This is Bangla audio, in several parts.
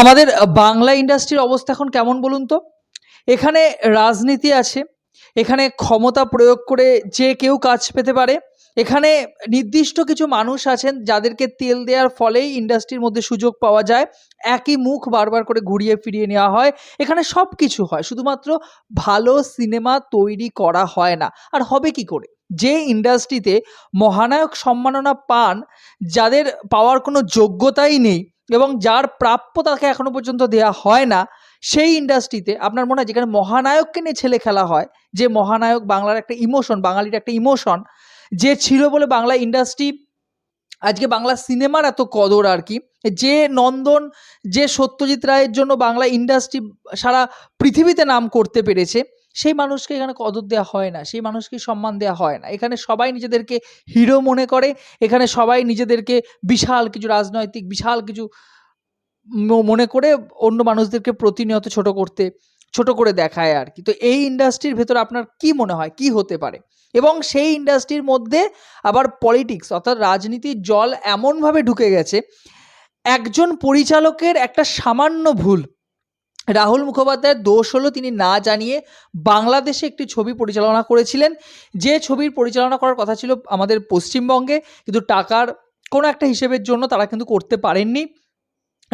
আমাদের বাংলা ইন্ডাস্ট্রির অবস্থা এখন কেমন বলুন তো? এখানে রাজনীতি আছে, এখানে ক্ষমতা প্রয়োগ করে যে কেউ কাজ পেতে পারে, এখানে নির্দিষ্ট কিছু মানুষ আছেন যাদেরকে তেল দেওয়ার ফলেই ইন্ডাস্ট্রির মধ্যে সুযোগ পাওয়া যায়, একই মুখ বারবার করে ঘুরিয়ে ফিরিয়ে নেওয়া হয়, এখানে সব কিছু হয়, শুধুমাত্র ভালো সিনেমা তৈরি করা হয় না। আর হবে কি করে? যে ইন্ডাস্ট্রিতে মহানায়ক সম্মাননা পান, যাদের পাওয়ার কোনো যোগ্যতাই নেই এবং যার প্রাপ্য তাকে এখনও পর্যন্ত দেওয়া হয় না, সেই ইন্ডাস্ট্রিতে আপনার মনে হয় যেখানে মহানায়ককে নিয়ে ছেলে খেলা হয়, যে মহানায়ক বাংলার একটা ইমোশন বাঙালির একটা ইমোশন যে ছিল বলে বাংলা ইন্ডাস্ট্রি আজকে বাংলা সিনেমার এত কদর আর কি, যে নন্দন, যে সত্যজিৎ রায়ের জন্য বাংলা ইন্ডাস্ট্রি সারা পৃথিবীতে নাম করতে পেরেছে সেই মানুষকে এখানে কদর দেওয়া হয় না, সেই মানুষকে সম্মান দেওয়া হয় না। এখানে সবাই নিজেদেরকে হিরো মনে করে, এখানে সবাই নিজেদেরকে বিশাল কিছু রাজনৈতিক, বিশাল কিছু মনে করে অন্য মানুষদেরকে প্রতিনিয়ত ছোট করতে, ছোট করে দেখায় আর কি। তো এই ইন্ডাস্ট্রির ভেতর আপনার কি মনে হয়? কি হতে পারে? এবং সেই ইন্ডাস্ট্রির মধ্যে আবার পলিটিক্স অর্থাৎ রাজনীতির জল এমনভাবে ঢুকে গেছে, একজন পরিচালকের একটা সামান্য ভুল রাহুল মুখোপাধ্যায়ের দোষ হলো তিনি না জানিয়ে বাংলাদেশে একটি ছবি পরিচালনা করেছিলেন। যে ছবির পরিচালনা করার কথা ছিল আমাদের পশ্চিমবঙ্গে, কিন্তু টাকার কোনো একটা হিসেবের জন্য তারা কিন্তু করতে পারেননি।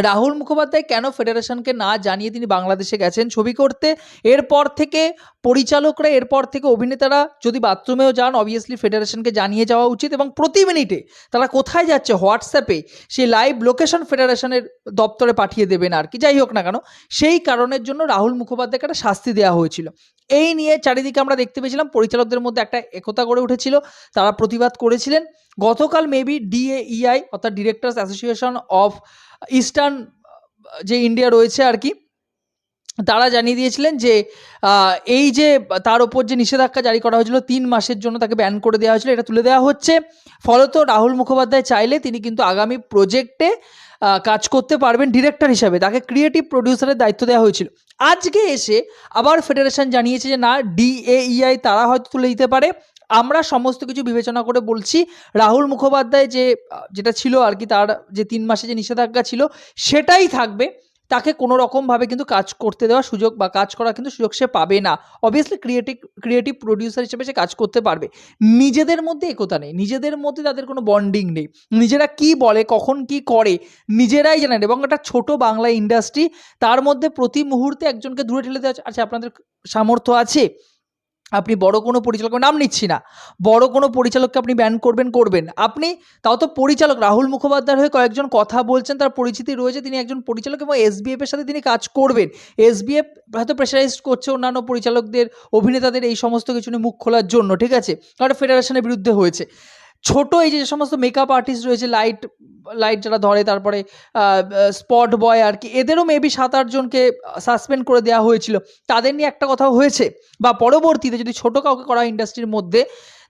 রাহুল মুখোপাধ্যায় কেন ফেডারেশনকে না জানিয়ে তিনি বাংলাদেশে গেছেন? ছবি করতে এরপর থেকে পরিচালকরা, এরপর থেকে অভিনেতারা যদি বাথরুমেও যান অবভিয়াসলি ফেডারেশনকে জানিয়ে যাওয়া উচিত এবং প্রতি মিনিটে তারা কোথায় যাচ্ছে? হোয়াটসঅ্যাপে সেই লাইভ লোকেশন ফেডারেশনের দপ্তরে পাঠিয়ে দেবেন আর কি। যাই হোক না কেন, সেই কারণের জন্য রাহুল মুখোপাধ্যায়কে একটা শাস্তি দেওয়া হয়েছিল। এই নিয়ে চারিদিকে আমরা দেখতে পেয়েছিলাম, পরিচালকদের মধ্যে একটা একতা গড়ে উঠেছিল, তারা প্রতিবাদ করেছিলেন। গতকাল মেবি ডিএইআই অর্থাৎ ডিরেক্টর্স অ্যাসোসিয়েশন অফ ইস্টার্ন যে ইন্ডিয়া রয়েছে আর কি, তারা জানিয়ে দিয়েছিলেন যে এই যে তার ওপর যে নিষেধাজ্ঞা জারি করা হয়েছিল তিন মাসের জন্য তাকে ব্যান করে দেওয়া হয়েছিল, এটা তুলে দেওয়া হচ্ছে। ফলত রাহুল মুখোপাধ্যায় চাইলে তিনি কিন্তু আগামী প্রজেক্টে কাজ করতে পারবেন ডিরেক্টর হিসাবে। তাকে ক্রিয়েটিভ প্রডিউসারের দায়িত্ব দেওয়া হয়েছিল। আজকে এসে আবার ফেডারেশন জানিয়েছে যে, না ডিএইআই তারা হয়তো তুলে দিতে পারে। আমরা সমস্ত কিছু বিবেচনা করে বলছি, রাহুল মুখোপাধ্যায় যে, যেটা ছিল আর কি তার যে তিন মাসে যে নিষেধাজ্ঞা ছিল, সেটাই থাকবে। তাকে কোনো রকমভাবে কিন্তু কাজ করতে দেওয়ার সুযোগ বা কাজ করার কিন্তু সুযোগ সে পাবে না। অবভিয়াসলি ক্রিয়েটিভ ক্রিয়েটিভ প্রডিউসার হিসেবে সে কাজ করতে পারবে। নিজেদের মধ্যে একতা নেই। নিজেদের মধ্যে তাদের কোনো বন্ডিং নেই। নিজেরা কি বলে, কখন কি করে, নিজেরাই জানেন এবং একটা ছোট বাংলা ইন্ডাস্ট্রি তার মধ্যে প্রতি মুহূর্তে একজনকে দূরে ঠেলে দেওয়া আচ্ছা আপনাদের সামর্থ্য আছে? আপনি বড় কোনো পরিচালকের নাম নিচ্ছি না। বড় কোনো পরিচালককে আপনি ব্যান করবেন করবেন। আপনি, তাও তো পরিচালক রাহুল মুখোপাধ্যায়ের হয়ে কয়েকজন কথা বলছেন, তার পরিচিতি রয়েছে, তিনি একজন পরিচালক এবং এসবিএফের সাথে তিনি কাজ করবেন। এসবিএফ হয়তো প্রেশারাইজ করছে অন্যান্য পরিচালকদের, অভিনেতাদের এই সমস্ত কিছু নিয়ে মুখ খোলার জন্য, ঠিক আছে? কারণ ফেডারেশনের বিরুদ্ধে হয়েছে। ছোট এই যে সমস্ত মেকআপ আর্টিস্ট রয়েছে লাইট লাইট যারা ধরে, তারপরে স্পট বয় আর কি, এদেরও মেবি সাত আটজনকে সাসপেন্ড করে দেওয়া হয়েছিল। তাদের নিয়ে একটা কথাও হয়েছে। বা পরবর্তীতে যদি ছোট কাউকে করা ইন্ডাস্ট্রির মধ্যে,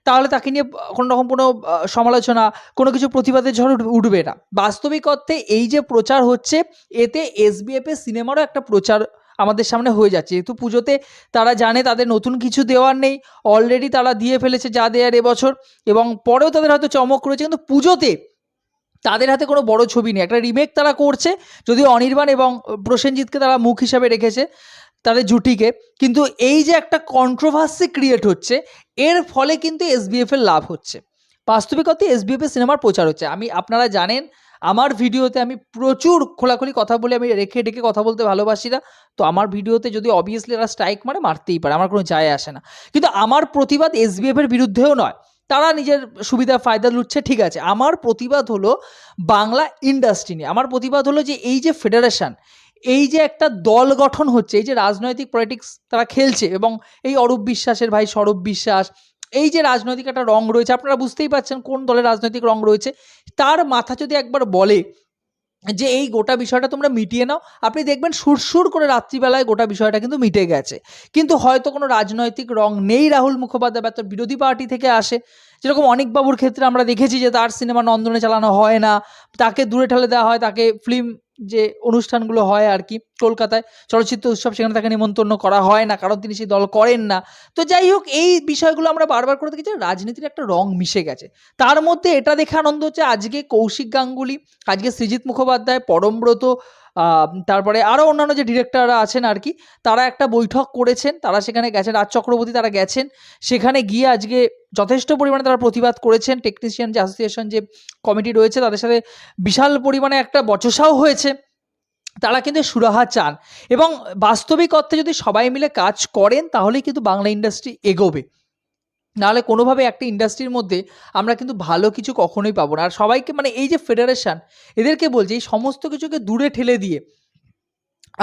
তাহলে তাকে নিয়ে কোনো রকম কোনো সমালোচনা, কোনো কিছু প্রতিবাদের ঝড় উঠ- উঠবে না। বাস্তবিক অর্থে এই যে প্রচার হচ্ছে, এতে এসবিএফ এর সিনেমারও একটা প্রচার আমাদের সামনে হয়ে যাচ্ছে। যেহেতু পুজোতে তারা জানে তাদের নতুন কিছু দেওয়ার নেই অলরেডি তারা দিয়ে ফেলেছে যা দেয়ার এবছর এবং পরেও তাদের হয়তো চমক রয়েছে কিন্তু পুজোতে তাদের হাতে কোনো বড় ছবি নেই। একটা রিমেক তারা করছে, যদিও অনির্বাণ এবং প্রসেনজিৎকে তারা মুখ হিসাবে রেখেছে তাদের জুটিকে, কিন্তু এই যে একটা কন্ট্রোভার্সি ক্রিয়েট হচ্ছে, এর ফলে কিন্তু এসবিএফ এর লাভ হচ্ছে। বাস্তবিকতে এসবিএফ এর সিনেমার প্রচার হচ্ছে। আমি, আপনারা জানেন আমার ভিডিওতে আমি প্রচুর খোলাখুলি কথা বলে, আমি রেখে ডেকে কথা বলতে ভালোবাসি না। তো আমার ভিডিওতে যদি অবভিয়াসলি এরা স্ট্রাইক মারে, মারতেই পারে, আমার কোনো যায় আসে না। কিন্তু আমার প্রতিবাদ এসবিএফ এর বিরুদ্ধেও নয়। তারা নিজের সুবিধা, ফায়দা লুটছে, ঠিক আছে। আমার প্রতিবাদ হলো বাংলা ইন্ডাস্ট্রি নিয়ে। আমার প্রতিবাদ হলো যে এই যে ফেডারেশন এই যে একটা দল গঠন হচ্ছে, এই যে রাজনৈতিক পলিটিক্স তারা খেলছে এবং এই অরূপ বিশ্বাসের ভাই সৌরভ বিশ্বাস এই যে রাজনৈতিক একটা রং রয়েছে, আপনারা বুঝতেই পারছেন কোন দলের রাজনৈতিক রং রয়েছে। তার মাথা যদি একবার বলে যে এই গোটা বিষয়টা তোমরা মিটিয়ে নাও, আপনি দেখবেন সুরসুর করে রাত্রিবেলায় গোটা বিষয়টা কিন্তু মিটে গেছে। কিন্তু হয়তো কোনো রাজনৈতিক রং নেই রাহুল মুখোপাধ্যায়, বা বিরোধী পার্টি থেকে আসে। যেরকম অনেকবাবুর ক্ষেত্রে আমরা দেখেছি যে তার সিনেমা নন্দনে চালানো হয় না, তাকে দূরে ঠেলে দেওয়া হয়, তাকে ফিল্ম যে অনুষ্ঠানগুলো হয় আর কি কলকাতায় চলচ্চিত্র উৎসব, সেখানে তাকে নিমন্ত্রণ করা হয় না, কারণ তিনি সেই দল করেন না। তো যাই হোক, এই বিষয়গুলো আমরা বারবার করে দেখেছি, রাজনীতির একটা রং মিশে গেছে। তার মধ্যে এটা দেখে আনন্দ হচ্ছে আজকে কৌশিক গাঙ্গুলি, আজকে সৃজিত মুখোপাধ্যায়, পরমব্রত তারপরে আরও অন্যান্য যে ডিরেক্টররা আছেন আর কি, তারা একটা বৈঠক করেছেন, তারা সেখানে গেছেন, রাজ চক্রবর্তী তারা গেছেন, সেখানে গিয়ে আজকে যথেষ্ট পরিমাণে তারা প্রতিবাদ করেছেন টেকনিশিয়ান যে অ্যাসোসিয়েশন যে কমিটি রয়েছে তাদের সাথে বিশাল পরিমাণে একটা বচসাও হয়েছে, তারা কিন্তু সুরাহা চান এবং বাস্তবিক অর্থে যদি সবাই মিলে কাজ করেন তাহলেই কিন্তু বাংলা ইন্ডাস্ট্রি এগোবে। নাহলে কোনোভাবে একটা ইন্ডাস্ট্রির মধ্যে আমরা কিন্তু ভালো কিছু কখনোই পাবো না। আর সবাইকে মানে এই যে ফেডারেশন এদেরকে বলছে এই সমস্ত কিছুকে দূরে ঠেলে দিয়ে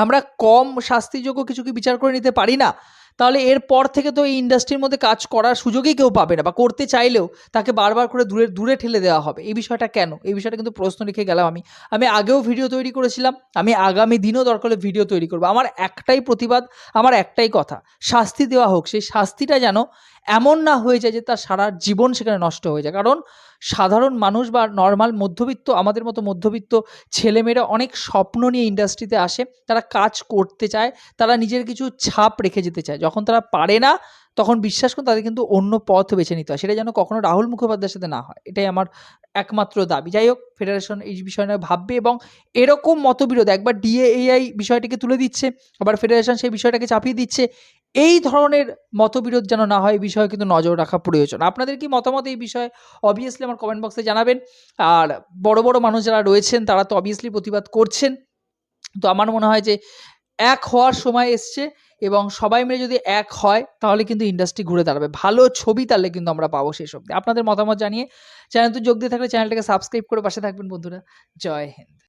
আমরা কম শাস্তিযোগ্য কিছু কি বিচার করে নিতে পারি না, তাহলে এরপর থেকে তো এই ইন্ডাস্ট্রির মধ্যে কাজ করার সুযোগই কেউ পাবে না বা করতে চাইলেও তাকে বারবার করে দূরে দূরে ঠেলে দেওয়া হবে। এই বিষয়টা কেন? এই বিষয়টা কিন্তু প্রশ্ন রেখে গেলাম আমি। আমি আগেও ভিডিও তৈরি করেছিলাম, আমি আগামী দিনও দরকার হলে ভিডিও তৈরি করব। আমার একটাই প্রতিবাদ, আমার একটাই কথা, শাস্তি দেওয়া হোক। সেই শাস্তিটা যেন এমন না হয়ে যায় যে তার সারা জীবন সেখানে নষ্ট হয়ে যায়। কারণ সাধারণ মানুষ বা নর্মাল মধ্যবিত্ত, আমাদের মতো মধ্যবিত্ত ছেলেমেয়েরা অনেক স্বপ্ন নিয়ে ইন্ডাস্ট্রিতে আসে, তারা কাজ করতে চায়, তারা নিজের কিছু ছাপ রেখে যেতে চায়। যখন তারা পারে না, তখন বিশ্বাস করুন তাদের কিন্তু অন্য পথ বেছে নিতে হয়। সেটা যেন কখনো রাহুল মুখোপাধ্যায়ের সাথে না হয়। এটাই আমার একমাত্র দাবি। যাই হোক ফেডারেশন এই বিষয় নিয়ে ভাববে এবং এরকম মতবিরোধ একবার ডিএএআই বিষয়টিকে তুলে দিচ্ছে, আবার ফেডারেশন সেই বিষয়টাকে চাপিয়ে দিচ্ছে। এই ধরনের মতবিরোধ যেন না হয়, এই বিষয়ে কিন্তু নজর রাখা প্রয়োজন। আপনাদের কি মতামত এই বিষয়ে? অবভিয়াসলি আমার কমেন্ট বক্সে জানাবেন। আর বড় বড় মানুষ যারা রয়েছেন, তারা তো অবভিয়াসলি প্রতিবাদ করছেন। তো আমার মনে হয় যে, এক হওয়ার সময় এসছে এবং সবাই মিলে যদি এক হয়, তাহলে কিন্তু ইন্ডাস্ট্রি ঘুরে দাঁড়াবে। ভালো ছবি তাহলে কিন্তু আমরা পাবো সেই সব আপনাদের মতামত জানিয়ে চ্যানেল তো যোগ দিয়ে থাকলে চ্যানেলটাকে সাবস্ক্রাইব করে পাশে থাকবেন বন্ধুরা। জয় হিন্দ।